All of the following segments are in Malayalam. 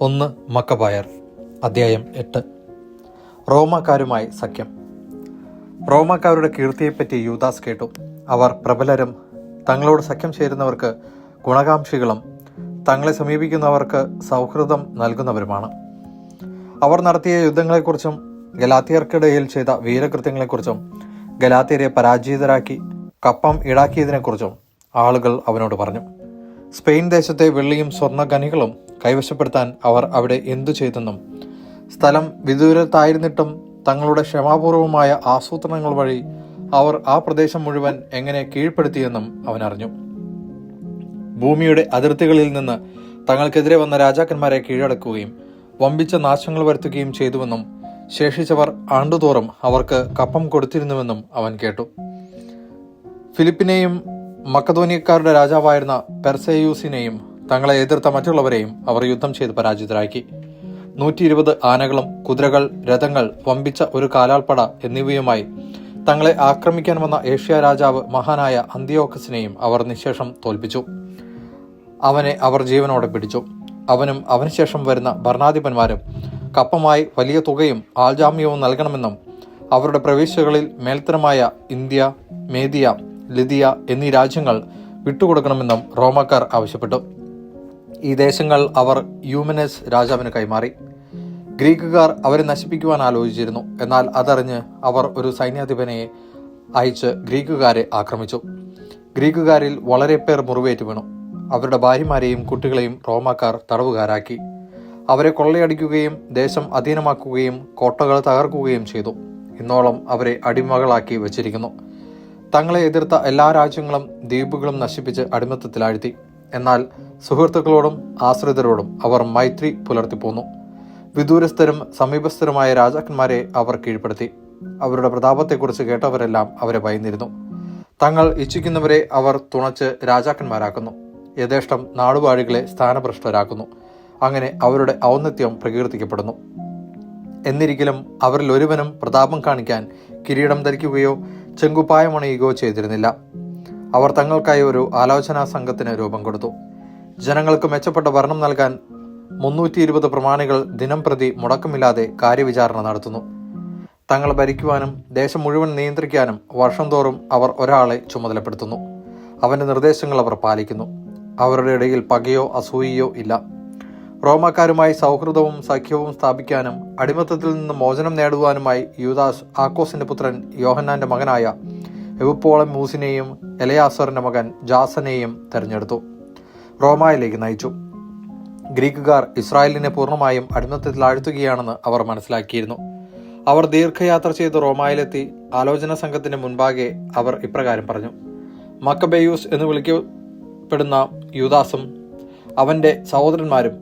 ഒന്ന് മക്കബായർ അധ്യായം എട്ട്. റോമാക്കാരുമായി സഖ്യം. റോമാക്കാരുടെ കീർത്തിയെപ്പറ്റി യൂദാസ് കേട്ടു. അവർ പ്രബലരും തങ്ങളോട് സഖ്യം ചേരുന്നവർക്ക് ഗുണകാംക്ഷികളും തങ്ങളെ സമീപിക്കുന്നവർക്ക് സൗഹൃദം നൽകുന്നവരുമാണ്. അവർ നടത്തിയ യുദ്ധങ്ങളെക്കുറിച്ചും ഗലാത്തിയർക്കിടയിൽ ചെയ്ത വീരകൃത്യങ്ങളെക്കുറിച്ചും ഗലാത്തിയരെ പരാജിതരാക്കി കപ്പം ഈടാക്കിയതിനെക്കുറിച്ചും ആളുകൾ അവനോട് പറഞ്ഞു. സ്പെയിൻ ദേശത്തെ വെള്ളിയും സ്വർണ ഖനികളും കൈവശപ്പെടുത്താൻ അവർ അവിടെ എന്തു ചെയ്തെന്നും സ്ഥലം വിദൂരത്തായിരുന്നിട്ടും തങ്ങളുടെ ക്ഷമാപൂർവമായ ആസൂത്രണങ്ങൾ വഴി അവർ ആ പ്രദേശം മുഴുവൻ എങ്ങനെ കീഴ്പ്പെടുത്തിയെന്നും അവൻ അറിഞ്ഞു. ഭൂമിയുടെ അതിർത്തികളിൽ നിന്ന് തങ്ങൾക്കെതിരെ വന്ന രാജാക്കന്മാരെ കീഴടക്കുകയും വമ്പിച്ച നാശങ്ങൾ വരുത്തുകയും ചെയ്തുവെന്നും ശേഷിച്ചവർ ആണ്ടുതോറും അവർക്ക് കപ്പം കൊടുത്തിരുന്നുവെന്നും അവൻ കേട്ടു. ഫിലിപ്പിനെയും മക്കധോനിയക്കാരുടെ രാജാവായിരുന്ന പെർസെയൂസിനെയും തങ്ങളെ എതിർത്ത മറ്റുള്ളവരെയും അവർ യുദ്ധം ചെയ്ത് പരാജിതരാക്കി. നൂറ്റി ഇരുപത് ആനകളും കുതിരകൾ രഥങ്ങൾ വമ്പിച്ച ഒരു കാലാൾപ്പട എന്നിവയുമായി തങ്ങളെ ആക്രമിക്കാൻ വന്ന ഏഷ്യ രാജാവ് മഹാനായ അന്തിയോക്കസിനെയും അവർ നിശേഷം തോൽപ്പിച്ചു. അവനെ അവർ ജീവനോടെ പിടിച്ചു. അവനും അവനുശേഷം വരുന്ന ഭരണാധിപന്മാരും കപ്പമായി വലിയ തുകയും ആൾജാമ്യവും നൽകണമെന്നും അവരുടെ പ്രവേശികളിൽ മേൽത്തരമായ ഇന്ത്യ മേദിയ ലിതിയ എന്നീ രാജ്യങ്ങൾ വിട്ടുകൊടുക്കണമെന്നും റോമക്കാർ ആവശ്യപ്പെട്ടു. ഈ ദേശങ്ങൾ അവർ യൂമനസ് രാജാവിന് കൈമാറി. ഗ്രീക്കുകാർ അവരെ നശിപ്പിക്കുവാൻ ആലോചിച്ചിരുന്നു. എന്നാൽ അതറിഞ്ഞ് അവർ ഒരു സൈന്യാധിപനെ അയച്ച് ഗ്രീക്കുകാരെ ആക്രമിച്ചു. ഗ്രീക്കുകാരിൽ വളരെ പേർ മുറിവേറ്റ് വീണു. അവരുടെ ഭാര്യമാരെയും കുട്ടികളെയും റോമാക്കാർ തടവുകാരാക്കി. അവരെ കൊള്ളയടിക്കുകയും ദേശം അധീനമാക്കുകയും കോട്ടകൾ തകർക്കുകയും ചെയ്തു. ഇന്നോളം അവരെ അടിമകളാക്കി വച്ചിരിക്കുന്നു. തങ്ങളെ എതിർത്ത എല്ലാ രാജ്യങ്ങളും ദ്വീപുകളും നശിപ്പിച്ച് അടിമത്തത്തിലാഴ്ത്തി. എന്നാൽ സുഹൃത്തുക്കളോടും ആശ്രിതരോടും അവർ മൈത്രി പുലർത്തിപ്പോന്നു. വിദൂരസ്ഥരും സമീപസ്ഥരുമായ രാജാക്കന്മാരെ അവർ കീഴ്പ്പെടുത്തി. അവരുടെ പ്രതാപത്തെക്കുറിച്ച് കേട്ടവരെല്ലാം അവരെ ഭയന്നിരുന്നു. തങ്ങൾ ഇച്ഛിക്കുന്നവരെ അവർ തുണച്ച് രാജാക്കന്മാരാക്കുന്നു. യഥേഷ്ടം നാടുവാഴികളെ സ്ഥാനഭ്രഷ്ടരാക്കുന്നു. അങ്ങനെ അവരുടെ ഔന്നത്യം പ്രകീർത്തിക്കപ്പെടുന്നു. എന്നിരിക്കലും അവരിൽ ഒരുവനും പ്രതാപം കാണിക്കാൻ കിരീടം ധരിക്കുകയോ ചെങ്കുപ്പായമണിയുകയോ ചെയ്തിരുന്നില്ല. അവർ തങ്ങൾക്കായി ഒരു ആലോചനാ സംഘത്തിന് രൂപം കൊടുത്തു. ജനങ്ങൾക്ക് മെച്ചപ്പെട്ട ഭരണം നൽകാൻ മുന്നൂറ്റി ഇരുപത് പ്രമാണികൾ ദിനം പ്രതി മുടക്കമില്ലാതെ കാര്യവിചാരണ നടത്തുന്നു. തങ്ങൾ ഭരിക്കുവാനും ദേശം മുഴുവൻ നിയന്ത്രിക്കാനും വർഷം തോറും അവർ ഒരാളെ ചുമതലപ്പെടുത്തുന്നു. അവന്റെ നിർദ്ദേശങ്ങൾ അവർ പാലിക്കുന്നു. അവരുടെ ഇടയിൽ പകയോ അസൂയയോ ഇല്ല. റോമാക്കാരുമായി സൗഹൃദവും സഖ്യവും സ്ഥാപിക്കാനും അടിമത്തത്തിൽ നിന്ന് മോചനം നേടുവാനുമായി യൂദാസ് ആക്കോസിന്റെ പുത്രൻ യോഹന്നാന്റെ മകനായ എവുപ്പോളം മൂസിനെയും എലയാസറിന്റെ മകൻ ജാസനെയും തെരഞ്ഞെടുത്തു. റോമായിലേക്ക് നയിച്ചു. ഗ്രീക്കുകാർ ഇസ്രായേലിനെ പൂർണമായും അടിമത്തത്തിൽ ആഴ്ത്തുകയാണെന്ന് അവർ മനസ്സിലാക്കിയിരുന്നു. അവർ ദീർഘയാത്ര ചെയ്ത് റോമായിലെത്തി ആലോചന സംഘത്തിന് മുൻപാകെ അവർ ഇപ്രകാരം പറഞ്ഞു. മക്കബേയൂസ് എന്ന് വിളിക്കപ്പെടുന്ന യുദാസും അവന്റെ സഹോദരന്മാരും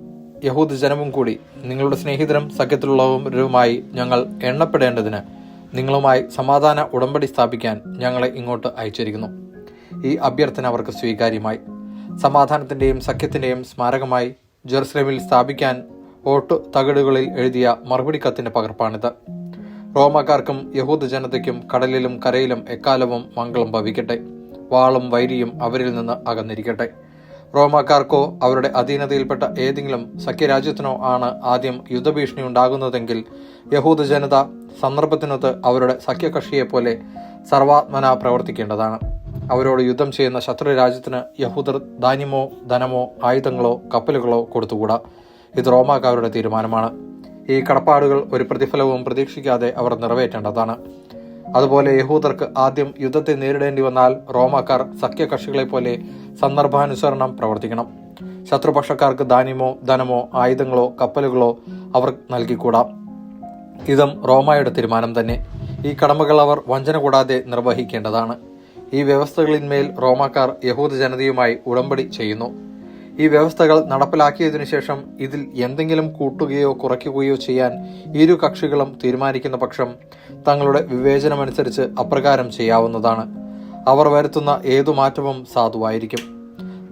യഹൂദ ജനവും കൂടി നിങ്ങളുടെ സ്നേഹിതരും സഖ്യത്തിലുള്ളവരുമായി ഞങ്ങൾ എണ്ണപ്പെടേണ്ടതിന് നിങ്ങളുമായി സമാധാന ഉടമ്പടി സ്ഥാപിക്കാൻ ഞങ്ങളെ ഇങ്ങോട്ട് അയച്ചിരിക്കുന്നു. ഈ അഭ്യർത്ഥന അവർക്ക് സ്വീകാര്യമായി. സമാധാനത്തിന്റെയും സഖ്യത്തിന്റെയും സ്മാരകമായി ജെറുസലേമിൽ സ്ഥാപിക്കാൻ ഓട്ടു തകിടുകളിൽ എഴുതിയ മറുപടി കത്തിന്റെ പകർപ്പാണിത്. റോമക്കാർക്കും യഹൂദ ജനതയ്ക്കും കടലിലും കരയിലും എക്കാലവും മംഗളം ഭവിക്കട്ടെ. വാളും വൈരിയും അവരിൽ നിന്ന് അകന്നിരിക്കട്ടെ. റോമാക്കാർക്കോ അവരുടെ അധീനതയിൽപ്പെട്ട ഏതെങ്കിലും സഖ്യരാജ്യത്തിനോ ആണ് ആദ്യം യുദ്ധഭീഷണി ഉണ്ടാകുന്നതെങ്കിൽ യഹൂദ ജനത സന്ദർഭത്തിനൊത്ത് അവരുടെ സഖ്യകക്ഷിയെ പോലെ സർവാത്മന പ്രവർത്തിക്കേണ്ടതാണ്. അവരോട് യുദ്ധം ചെയ്യുന്ന ശത്രു രാജ്യത്തിന് യഹൂദർ ധാന്യമോ ധനമോ ആയുധങ്ങളോ കപ്പലുകളോ കൊടുത്തുകൂടാ. ഇത് റോമാക്കാരുടെ തീരുമാനമാണ്. ഈ കടപ്പാടുകൾ ഒരു പ്രതിഫലവും പ്രതീക്ഷിക്കാതെ അവർ നിറവേറ്റേണ്ടതാണ്. അതുപോലെ യഹൂദർക്ക് ആദ്യം യുദ്ധത്തെ നേരിടേണ്ടി വന്നാൽ റോമാക്കാർ സഖ്യകക്ഷികളെ പോലെ സന്ദർഭാനുസരണം പ്രവർത്തിക്കണം. ശത്രുപക്ഷക്കാർക്ക് ധാന്യമോ ധനമോ ആയുധങ്ങളോ കപ്പലുകളോ അവർ നൽകിക്കൂടാ. ഇതും റോമായുടെ തീരുമാനം തന്നെ. ഈ കടമകൾ അവർ വഞ്ചന കൂടാതെ നിർവഹിക്കേണ്ടതാണ്. ഈ വ്യവസ്ഥകളിന്മേൽ റോമാക്കാർ യഹൂദ ജനതയുമായി ഉടമ്പടി ചെയ്യുന്നു. ഈ വ്യവസ്ഥകൾ നടപ്പിലാക്കിയതിനു ശേഷം ഇതിൽ എന്തെങ്കിലും കൂട്ടുകയോ കുറയ്ക്കുകയോ ചെയ്യാൻ ഇരു കക്ഷികളും തീരുമാനിക്കുന്ന പക്ഷം തങ്ങളുടെ വിവേചനമനുസരിച്ച് അപ്രകാരം ചെയ്യാവുന്നതാണ്. അവർ വരുത്തുന്ന ഏതു മാറ്റവും സാധുവായിരിക്കും.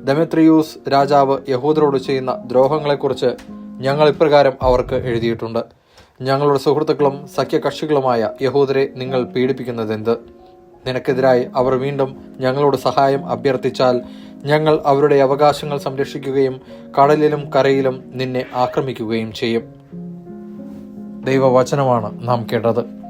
ദമിത്രിയൂസ് രാജാവ് യഹൂദരോട് ചെയ്യുന്ന ദ്രോഹങ്ങളെക്കുറിച്ച് ഞങ്ങൾ ഇപ്രകാരം അവർക്ക് എഴുതിയിട്ടുണ്ട്. ഞങ്ങളുടെ സുഹൃത്തുക്കളും സഖ്യകക്ഷികളുമായ യഹൂദരെ നിങ്ങൾ പീഡിപ്പിക്കുന്നതെന്ത്? നിനക്കെതിരായി അവർ വീണ്ടും ഞങ്ങളോട് സഹായം അഭ്യർത്ഥിച്ചാൽ ഞങ്ങൾ അവരുടെ അവകാശങ്ങൾ സംരക്ഷിക്കുകയും കടലിലും കരയിലും നിന്നെ ആക്രമിക്കുകയും ചെയ്യും. ദൈവവചനമാണ് നാം കേട്ടത്.